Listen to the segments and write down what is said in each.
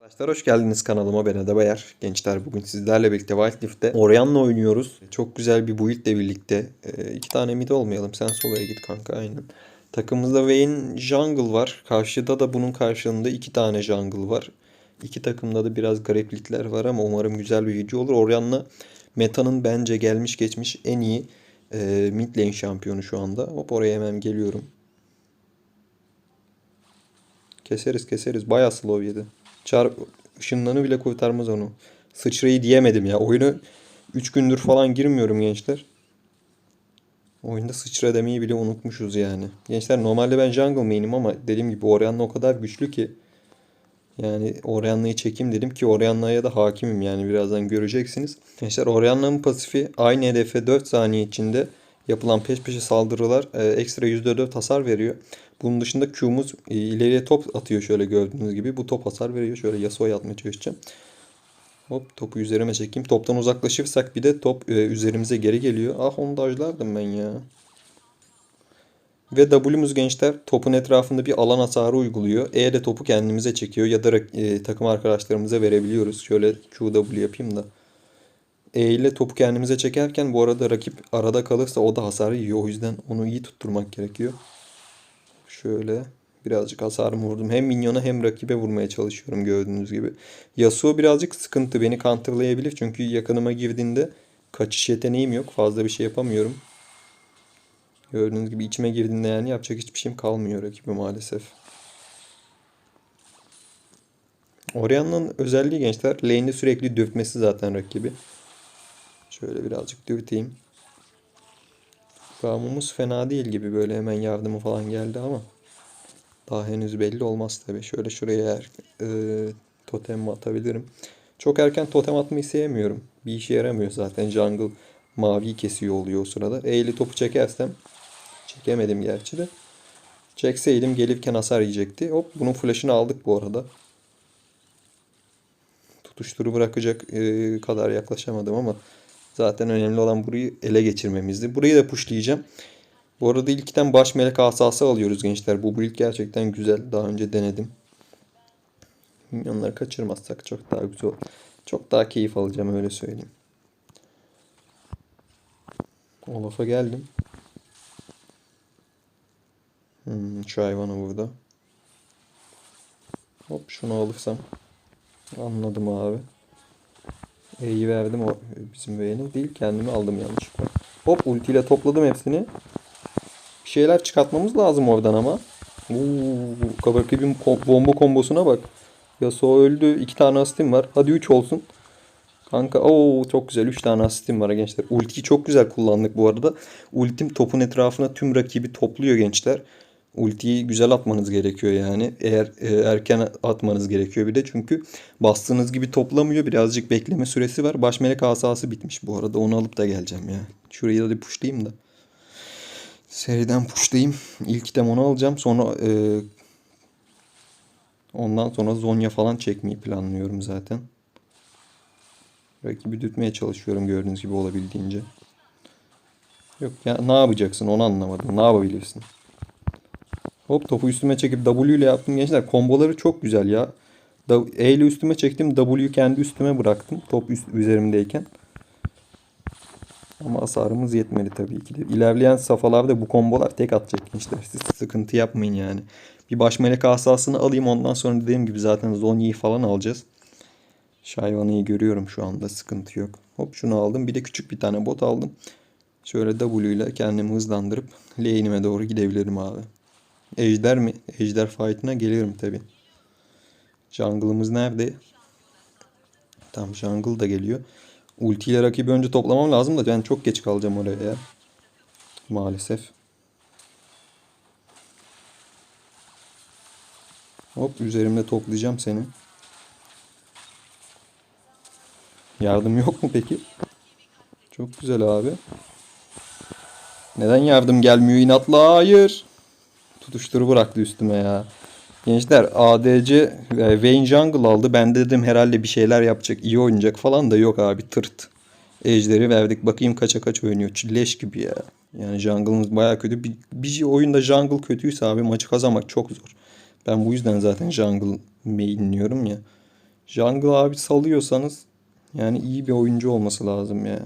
Arkadaşlar hoş geldiniz kanalıma ben Ede Bayar. Gençler bugün sizlerle birlikte Wild Rift'te Orion'la oynuyoruz. Çok güzel bir build birlikte. Ee, iki tane mid olmayalım. Sen solaya git kanka aynen. Takımımızda Vayne Jungle var. Karşıda da bunun karşılığında iki tane Jungle var. İki takımda da biraz gariplikler var ama umarım güzel bir video olur. Orion'la Meta'nın bence gelmiş geçmiş en iyi e, mid lane şampiyonu şu anda. Hop oraya hemen geliyorum. Keseriz keseriz. Bayağı slow yedi. Çar ışınlarını bile kurtarmaz onu. Sıçrayı diyemedim ya. Oyunu 3 gündür falan girmiyorum gençler. Oyunda sıçra demeyi bile unutmuşuz yani. Gençler normalde ben jungle main'im ama dediğim gibi Orianna o kadar güçlü ki. Yani Orianna'yı çekeyim dedim ki Orianna'ya da hakimim yani birazdan göreceksiniz. Gençler Orianna'nın pasifi aynı hedefe 4 saniye içinde yapılan peş peşe saldırılar e, ekstra %4 hasar veriyor. Bunun dışında Q'muz e, ileriye top atıyor şöyle gördüğünüz gibi. Bu top hasar veriyor. Şöyle Yasuo'ya atmaya çalışacağım. Hop topu üzerime çekeyim. Toptan uzaklaşırsak bir de top e, üzerimize geri geliyor. Ah onu dajlardım ben ya. Ve W'muz gençler topun etrafında bir alan hasarı uyguluyor. E de topu kendimize çekiyor ya da e, takım arkadaşlarımıza verebiliyoruz. Şöyle QW yapayım da. E ile topu kendimize çekerken bu arada rakip arada kalırsa o da hasarı yiyor. O yüzden onu iyi tutturmak gerekiyor. Şöyle birazcık hasarımı vurdum. Hem minyona hem rakibe vurmaya çalışıyorum gördüğünüz gibi. Yasuo birazcık sıkıntı. Beni counterlayabilir. Çünkü yakınıma girdiğinde kaçış yeteneğim yok. Fazla bir şey yapamıyorum. Gördüğünüz gibi içime girdiğinde yani yapacak hiçbir şeyim kalmıyor rakibe maalesef. Orianna'nın özelliği gençler lane'de sürekli dürtmesi zaten rakibi. Şöyle birazcık dürteyim. Kıvamımız fena değil gibi böyle hemen yardımı falan geldi ama daha henüz belli olmaz tabii. Şöyle şuraya e, totem atabilirim. Çok erken totem atmayı sevmiyorum. Bir işe yaramıyor zaten. Jungle maviyi kesiyor oluyor o sırada. E'li topu çekersem çekemedim gerçi de. Çekseydim gelirken hasar yiyecekti. Hop bunun flash'ını aldık bu arada. Tutuşturu bırakacak e, kadar yaklaşamadım ama Zaten önemli olan burayı ele geçirmemizdi. Burayı da pushlayacağım. Bu arada ilkten baş melek asası alıyoruz gençler. Bu build gerçekten güzel. Daha önce denedim. Minyonları kaçırmazsak çok daha güzel. Çok daha keyif alacağım öyle söyleyeyim. Olaf'a geldim. Hmm, şu hayvanı burada. Hop şunu alırsam. Anladım abi. E'yi verdim o bizim V'ni değil kendimi aldım yanlışlıkla. Hop ultiyle topladım hepsini. Bir şeyler çıkartmamız lazım oradan ama. Oo, rakibin bomba kombosuna bak. Yasuo öldü. 2 tane asistim var. Hadi 3 olsun. Kanka o çok güzel 3 tane asistim var gençler. Ultiyi çok güzel kullandık bu arada. Ultim topun etrafına tüm rakibi topluyor gençler. Ultiyi güzel atmanız gerekiyor yani. Eğer e, erken atmanız gerekiyor bir de. Çünkü bastığınız gibi toplamıyor. Birazcık bekleme süresi var. Baş melek asası bitmiş bu arada. Onu alıp da geleceğim ya. Şurayı da bir pushlayayım da. Seriden pushlayayım. İlk item onu alacağım. Sonra e, ondan sonra Zonya falan çekmeyi planlıyorum zaten. Rakibi dütmeye çalışıyorum gördüğünüz gibi olabildiğince. Yok ya ne yapacaksın onu anlamadım. Ne yapabilirsin? Hop topu üstüme çekip W ile yaptım gençler. Komboları çok güzel ya. E ile üstüme çektim. W'yu kendi üstüme bıraktım. Top üst, üzerimdeyken. Ama hasarımız yetmedi tabii ki de. İlerleyen safhalarda bu kombolar tek atacak gençler. Siz sıkıntı yapmayın yani. Bir baş melek asasını alayım. Ondan sonra dediğim gibi zaten Zonya'yı falan alacağız. Şayvan'ı görüyorum şu anda. Sıkıntı yok. Hop şunu aldım. Bir de küçük bir tane bot aldım. Şöyle W ile kendimi hızlandırıp lane'ime doğru gidebilirim abi. Ejder mi? Ejder fight'ına geliyorum tabi. Jungle'ımız nerede? Tam jungle da geliyor. Ulti ile rakibi önce toplamam lazım da ben çok geç kalacağım oraya ya. Maalesef. Hop üzerimde toplayacağım seni. Yardım yok mu peki? Çok güzel abi. Neden yardım gelmiyor inatla? Hayır tutuşturu bıraktı üstüme ya. Gençler ADC e, Vayne Jungle aldı. Ben dedim herhalde bir şeyler yapacak, iyi oynayacak falan da yok abi tırt. Ejderi verdik. Bakayım kaça kaç oynuyor. Leş gibi ya. Yani jungle'ımız baya kötü. Bir, bir oyunda jungle kötüyse abi maçı kazanmak çok zor. Ben bu yüzden zaten jungle mainliyorum ya. Jungle abi salıyorsanız yani iyi bir oyuncu olması lazım ya.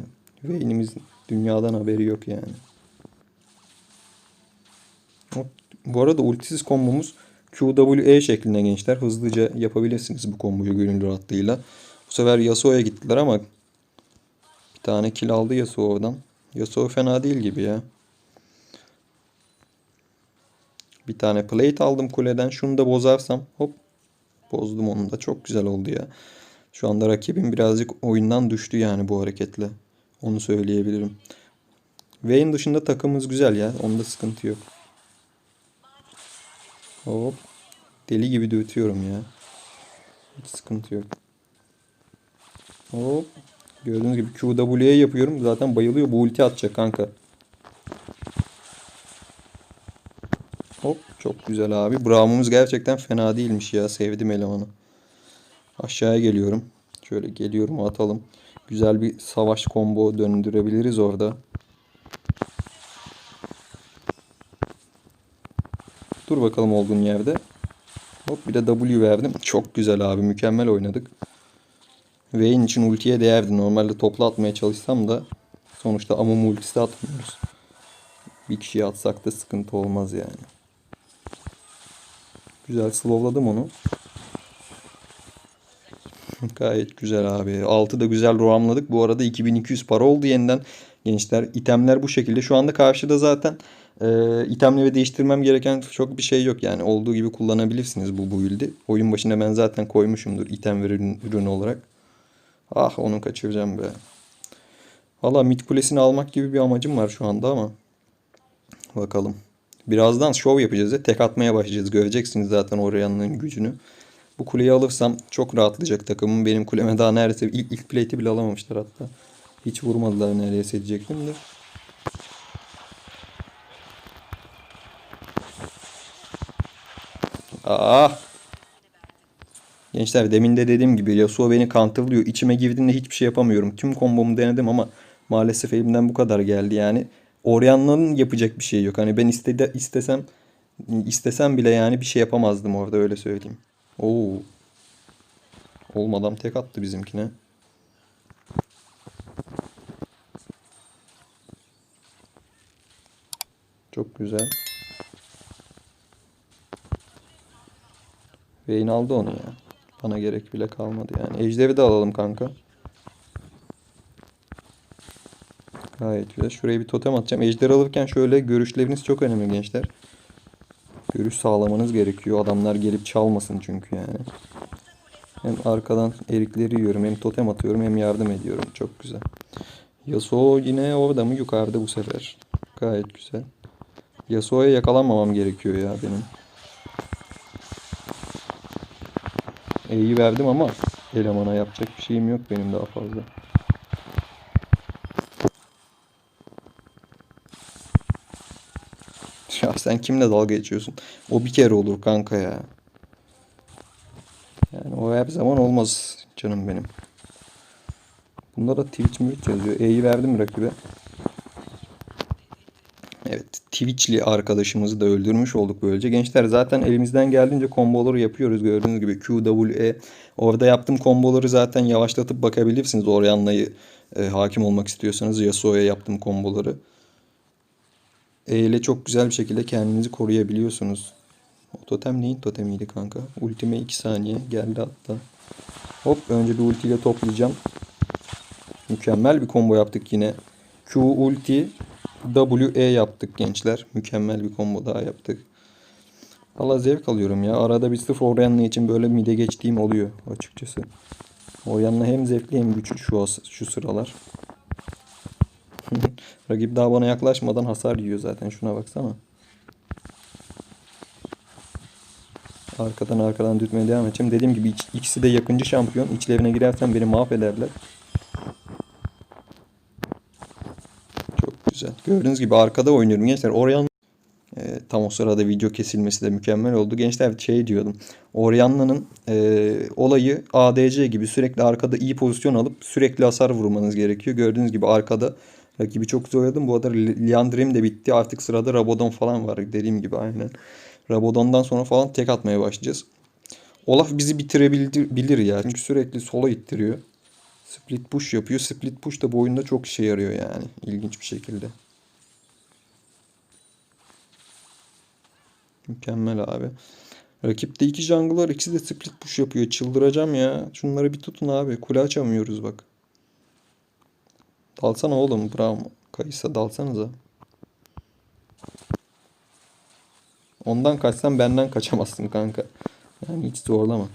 Vayne'imiz dünyadan haberi yok yani. Hop. Bu arada ultisiz kombomuz QWE şeklinde gençler. Hızlıca yapabilirsiniz bu komboyu gönül rahatlığıyla. Bu sefer Yasuo'ya gittiler ama bir tane kill aldı Yasuo oradan. Yasuo fena değil gibi ya. Bir tane plate aldım kuleden. Şunu da bozarsam hop bozdum onu da. Çok güzel oldu ya. Şu anda rakibim birazcık oyundan düştü yani bu hareketle. Onu söyleyebilirim. Vayne dışında takımımız güzel ya. Onda sıkıntı yok. Hop. Deli gibi dötüyorum ya. Hiç sıkıntı yok. Hop. Gördüğünüz gibi QW'ye yapıyorum. Zaten bayılıyor. Bu ulti atacak kanka. Hop. Çok güzel abi. Braum'umuz gerçekten fena değilmiş ya. Sevdim elemanı. Aşağıya geliyorum. Şöyle geliyorum atalım. Güzel bir savaş combo döndürebiliriz orada. Dur bakalım olduğun yerde. Hop bir de W verdim. Çok güzel abi. Mükemmel oynadık. Vayne için ultiye değerdi. Normalde topla atmaya çalışsam da sonuçta Amum ultisi atmıyoruz. Bir kişiye atsak da sıkıntı olmaz yani. Güzel slowladım onu. Gayet güzel abi. 6 da güzel roamladık. Bu arada 2200 para oldu yeniden. Gençler itemler bu şekilde. Şu anda karşıda zaten e, itemleri değiştirmem gereken çok bir şey yok. Yani olduğu gibi kullanabilirsiniz bu build'i. Oyun başında ben zaten koymuşumdur item ve ürün, ürün olarak. Ah onu kaçıracağım be. Valla mid kulesini almak gibi bir amacım var şu anda ama. Bakalım. Birazdan şov yapacağız ya. Tek atmaya başlayacağız. Göreceksiniz zaten Orianna'nın gücünü. Bu kuleyi alırsam çok rahatlayacak takımım. Benim kuleme daha neredeyse ilk, ilk plate'i bile alamamışlar hatta. Hiç vurmadılar neredeyse diyecektim de. Ah! Gençler demin de dediğim gibi Yasuo beni counterlıyor. İçime girdiğinde hiçbir şey yapamıyorum. Tüm kombomu denedim ama maalesef elimden bu kadar geldi yani. Orianna'nın yapacak bir şey yok. Hani ben istedi, istesem istesem bile yani bir şey yapamazdım orada öyle söyleyeyim. Oo. Olmadan tek attı bizimkine. Çok güzel. Vayne aldı onu ya. Bana gerek bile kalmadı yani. Ejderi de alalım kanka. Gayet güzel. Şuraya bir totem atacağım. Ejder alırken şöyle görüşleriniz çok önemli gençler. Görüş sağlamanız gerekiyor. Adamlar gelip çalmasın çünkü yani. Hem arkadan erikleri yiyorum hem totem atıyorum hem yardım ediyorum. Çok güzel. Yasuo yine orada mı yukarıda bu sefer. Gayet güzel. Yasuo'ya yakalanmamam gerekiyor ya benim. E'yi verdim ama elemana yapacak bir şeyim yok benim daha fazla. Ya sen kimle dalga geçiyorsun? O bir kere olur kanka ya. Yani o her zaman olmaz canım benim. Bunda da Twitch mi yazıyor. E'yi verdim rakibe. Twitch'li arkadaşımızı da öldürmüş olduk böylece. Gençler zaten elimizden geldiğince komboları yapıyoruz. Gördüğünüz gibi Q, W, E. Orada yaptığım komboları zaten yavaşlatıp bakabilirsiniz. Orianna'yı e, hakim olmak istiyorsanız Yasuo'ya yaptığım komboları. E ile çok güzel bir şekilde kendinizi koruyabiliyorsunuz. O totem neyin totemiydi kanka? Ultime 2 saniye geldi hatta. Hop önce bir ultiyle toplayacağım. Mükemmel bir combo yaptık yine. Q ulti W E yaptık gençler. Mükemmel bir combo daha yaptık. Valla zevk alıyorum ya. Arada bir sırf Orianna için böyle mide geçtiğim oluyor açıkçası. Orianna hem zevkli hem güçlü şu, şu sıralar. Rakip daha bana yaklaşmadan hasar yiyor zaten. Şuna baksana. Arkadan arkadan dürtmeye devam edeceğim. Dediğim gibi ikisi de yakıncı şampiyon. İçlerine girersem beni mahvederler. Çok güzel. Gördüğünüz gibi arkada oynuyorum gençler. Orianna e, tam o sırada video kesilmesi de mükemmel oldu. Gençler şey diyordum. Orianna'nın e, olayı ADC gibi sürekli arkada iyi pozisyon alıp sürekli hasar vurmanız gerekiyor. Gördüğünüz gibi arkada Rakibi çok zorladım. Bu arada Liandrim de bitti. Artık sırada Rabodon falan var. Dediğim gibi aynen. Rabodon'dan sonra falan tek atmaya başlayacağız. Olaf bizi bitirebilir ya. Çünkü sürekli sola ittiriyor. Split push yapıyor. Split push da bu oyunda çok işe yarıyor yani. İlginç bir şekilde. Mükemmel abi. Rakipte iki jungle var. ikisi de split push yapıyor. Çıldıracağım ya. Şunları bir tutun abi. Kule açamıyoruz bak. Dalsana oğlum. Bravo. Kayısa dalsanıza. Ondan kaçsan benden kaçamazsın kanka. Yani hiç zorlama.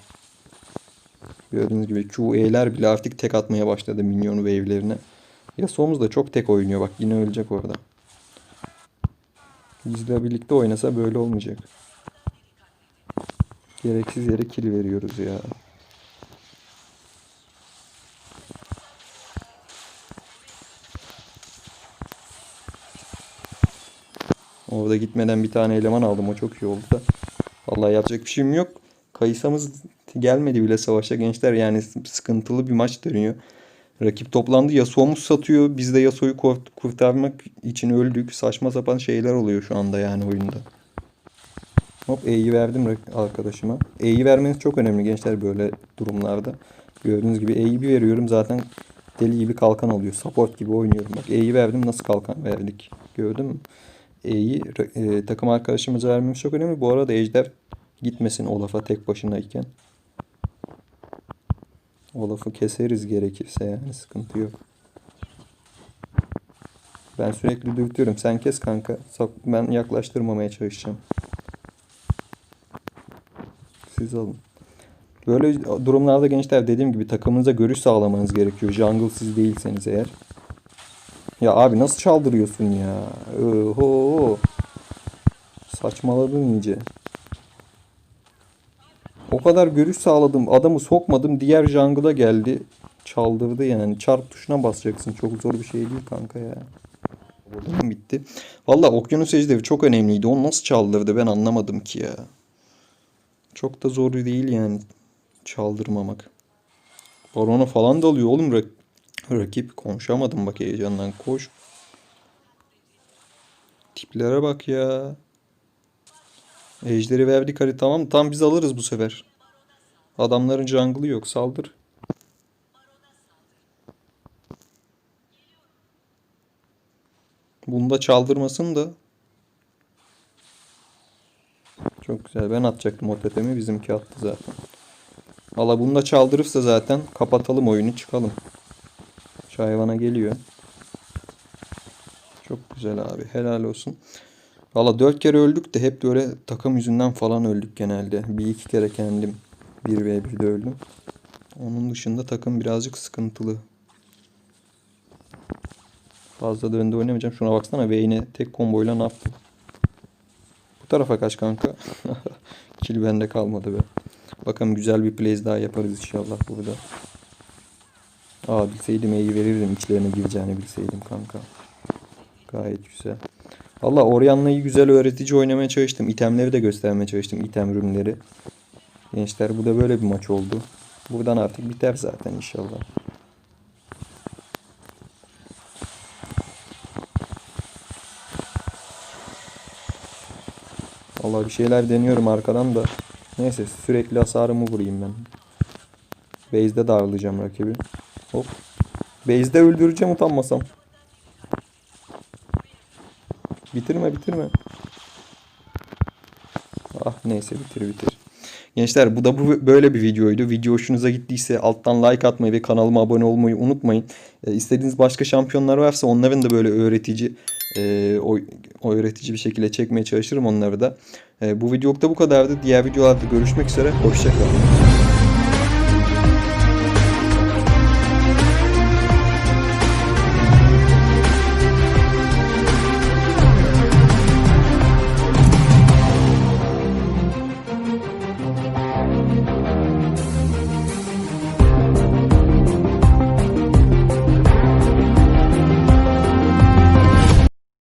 Gördüğünüz gibi QE'ler bile artık tek atmaya başladı minyon wave'lerine. Yasuo'muz da çok tek oynuyor bak yine ölecek orada. Bizle birlikte oynasa böyle olmayacak. Gereksiz yere kill veriyoruz ya. Orada gitmeden bir tane eleman aldım. O çok iyi oldu da. Vallahi yapacak bir şeyim yok. Kayısamız gelmedi bile savaşa gençler. Yani sıkıntılı bir maç dönüyor. Rakip toplandı. Yasuo'muz satıyor. Biz de Yasuo'yu kurt- kurtarmak için öldük. Saçma sapan şeyler oluyor şu anda yani oyunda. Hop E'yi verdim arkadaşıma. E'yi vermeniz çok önemli gençler böyle durumlarda. Gördüğünüz gibi E'yi bir veriyorum zaten deli gibi kalkan oluyor. Support gibi oynuyorum. Bak E'yi verdim nasıl kalkan verdik. Gördün mü? E'yi e, takım arkadaşımıza vermemiz çok önemli. Bu arada Ejder gitmesin Olaf'a tek başınayken. Olaf'ı keseriz gerekirse yani sıkıntı yok. Ben sürekli dürtüyorum. Sen kes kanka. Ben yaklaştırmamaya çalışacağım. Siz alın. Böyle durumlarda gençler dediğim gibi takımınıza görüş sağlamanız gerekiyor. Jungle siz değilseniz eğer. Ya abi nasıl çaldırıyorsun ya? Oho. Saçmaladın iyice. O kadar görüş sağladım. Adamı sokmadım. Diğer jungle'a geldi. Çaldırdı yani. Çarp tuşuna basacaksın. Çok zor bir şey değil kanka ya. Buradan bitti. Valla okyanus ejderi çok önemliydi. Onu nasıl çaldırdı ben anlamadım ki ya. Çok da zor değil yani çaldırmamak. Barona falan da alıyor oğlum rak- rakip. Konuşamadım bak heyecandan. Koş. Tiplere bak ya. Ejderi verdik hadi tamam. Tam biz alırız bu sefer. Adamların jungle'ı yok. Saldır. Bunda çaldırmasın da. Çok güzel. Ben atacaktım o totemi. Bizimki attı zaten. Valla bunu da çaldırırsa zaten kapatalım oyunu çıkalım. Şu hayvana geliyor. Çok güzel abi. Helal olsun. Valla dört kere öldük de hep böyle takım yüzünden falan öldük genelde. Bir iki kere kendim 1v1'de öldüm. Onun dışında takım birazcık sıkıntılı. Fazla da önde oynamayacağım. Şuna baksana Vayne'e tek komboyla ne yaptı? Bu tarafa kaç kanka. Kill bende kalmadı be. Bakalım güzel bir plays daha yaparız inşallah burada. Aa bilseydim iyi verirdim içlerine gireceğini bilseydim kanka. Gayet güzel. Valla Orion'la iyi güzel öğretici oynamaya çalıştım. İtemleri de göstermeye çalıştım. item ürünleri. Gençler bu da böyle bir maç oldu. Buradan artık biter zaten inşallah. Valla bir şeyler deniyorum arkadan da. Neyse sürekli hasarımı vurayım ben. Base'de darlayacağım rakibi. Hop. Base'de öldüreceğim utanmasam. Bitirme bitirme. Ah neyse bitir bitir. Gençler bu da bu böyle bir videoydu. Video hoşunuza gittiyse alttan like atmayı ve kanalıma abone olmayı unutmayın. E, istediğiniz başka şampiyonlar varsa onların da böyle öğretici e, o, o öğretici bir şekilde çekmeye çalışırım onları da. E, bu videolukta bu kadardı. Diğer videolarda görüşmek üzere. Hoşçakalın.